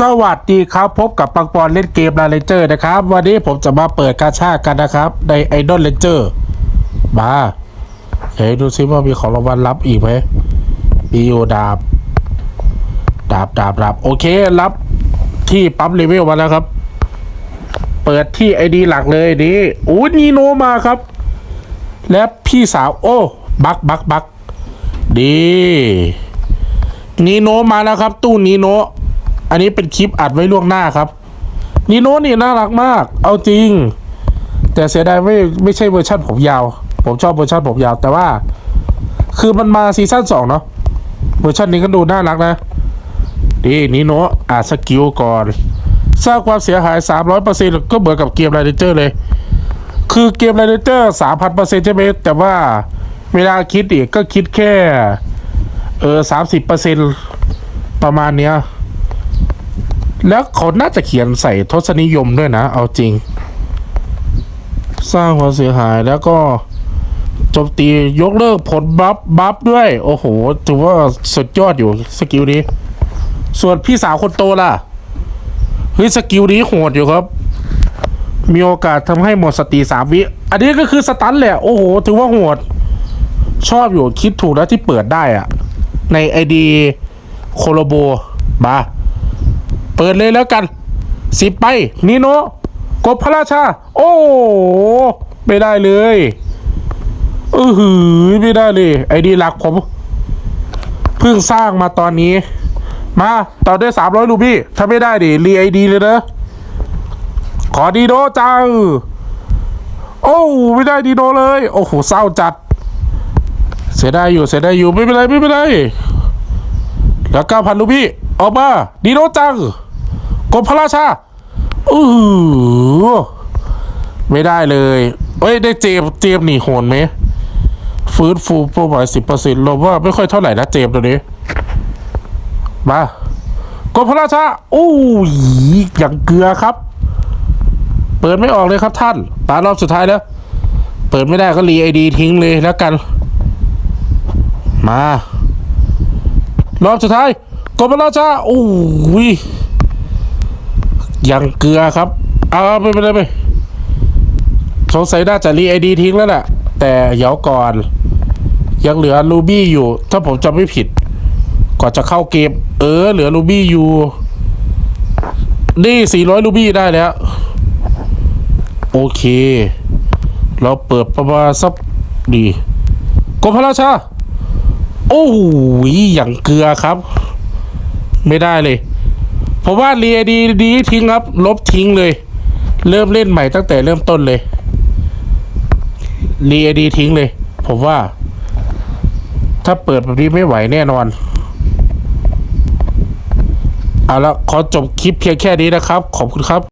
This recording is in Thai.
สวัสดีครับพบกับปังปอนเล่นเกมลาเลเจอร์นะครับ วันนี้ผมจะมาเปิดกาชากันนะครับ ในไอดอลเลนเจอร์มาเฮ้ยดูซิว่ามีของรางวัลรับอีกไหมมีโอดาบ ดาบดาบดาบโอเครับที่ปั๊มเลเวลมาแล้วครับ เปิดที่ไอดีหลักเลยนี่อู้นีโนมาครับ และพี่สาวโอ้บักบักบักดีนีโนมาแล้วครับ ตู้นีโน อันนี้เป็นคลิปอัดไว้ล่วงหน้าครับนีโนนี่น่ารักมาก เอาจริง แต่เสียดายไม่ไม่ใช่เวอร์ชันผมยาว ผมชอบเวอร์ชันผมยาว แต่ว่า คือมันมาซีซั่นสองเนาะเวอร์ชันนี้ก็ดูน่ารักนะดีนีโนอ่าสกิลก่อน สร้างความเสียหาย 300%ก็เหมือนกับเกมไรเจอร์เลย คือเกมไรเจอร์3,000%ใช่ไหมแต่ว่าเวลาคิดอีกก็คิดแค่ เออ30%ประมาณเนี้ย แล้วเขาน่าจะเขียนใส่ทศนิยมด้วยนะ เอาจริง สร้างความเสียหายแล้วก็โจมตียกเลิกผลบัฟบัฟด้วย โอ้โหถือว่าสุดยอดอยู่สกิลนี้ ส่วนพี่สาวคนโตล่ะเฮ้ยสกิลนี้โหดอยู่ครับ มีโอกาสทำให้หมดสติสามวิ อันนี้ก็คือสตันแหละ โอ้โห ถือว่าโหด ชอบอยู่คิดถูกแล้วที่เปิดได้อะในไอดีโคโลโบมา เปิดเลยแล้วกันสิบไปนีโนกบพระราชา โอ้ไม่ได้เลยเออหือไม่ได้เลย ไอดีหลักผม เพิ่งสร้างมาตอนนี้ มาต่อด้วยสามร้อยรูบี้ถ้าไม่ได้ดิรีไอดีเลยนะ ขอดีโดจังโอ้ไม่ได้ดีโดเลย โอ้โหเศร้าจัด เสียไดายอยู่เสียไดายอยู่ไม่เป็นไรไม่เป็นไรแล้วเก้าพันรูบี้ออกมาดีโดจัง กบพระราชาอือไม่ได้เลยเอ้ย ได้เจมเจมส์นี่โหนไหมฟื้นฟูโปรไมสิบเปอร์เซ็นต์เราว่าไม่ค่อยเท่าไหร่นะเจมตัวนี้ มากดพระราชาโอ้ยอย่างเกลือครับ เปิดไม่ออกเลยครับท่าน ตารอบสุดท้ายแล้ว เปิดไม่ได้ก็รีไอดีทิ้งเลยแล้วกัน มารอบสุดท้ายกดพระราชาโอ้ย ย่างเกลือครับเอาไม่เป็นไรไปสงสัยน่าจะรีไอดีทิ้งแล้วแหละแต่เดี๋ยวก่อน ยังเหลือรูบี้อยู่ ถ้าผมจำไม่ผิด ก่อนจะเข้าเกม เออ เหลือรูบี้อยู่ นี่สี่ร้อยรูบี้ได้แล้ว โอเค เราเปิดประมาณสักดีกรมพระราชา โอ้ยอย่างเกลือครับ ไม่ได้เลย ผมว่าเรียดีดีทิ้งครับ ลบทิ้งเลย เริ่มเล่นใหม่ตั้งแต่เริ่มต้นเลยเรียดีทิ้งเลย ผมว่า ถ้าเปิดแบบนี้ไม่ไหวแน่นอน เอาละขอจบคลิปเพียงแค่นี้นะครับ ขอบคุณครับ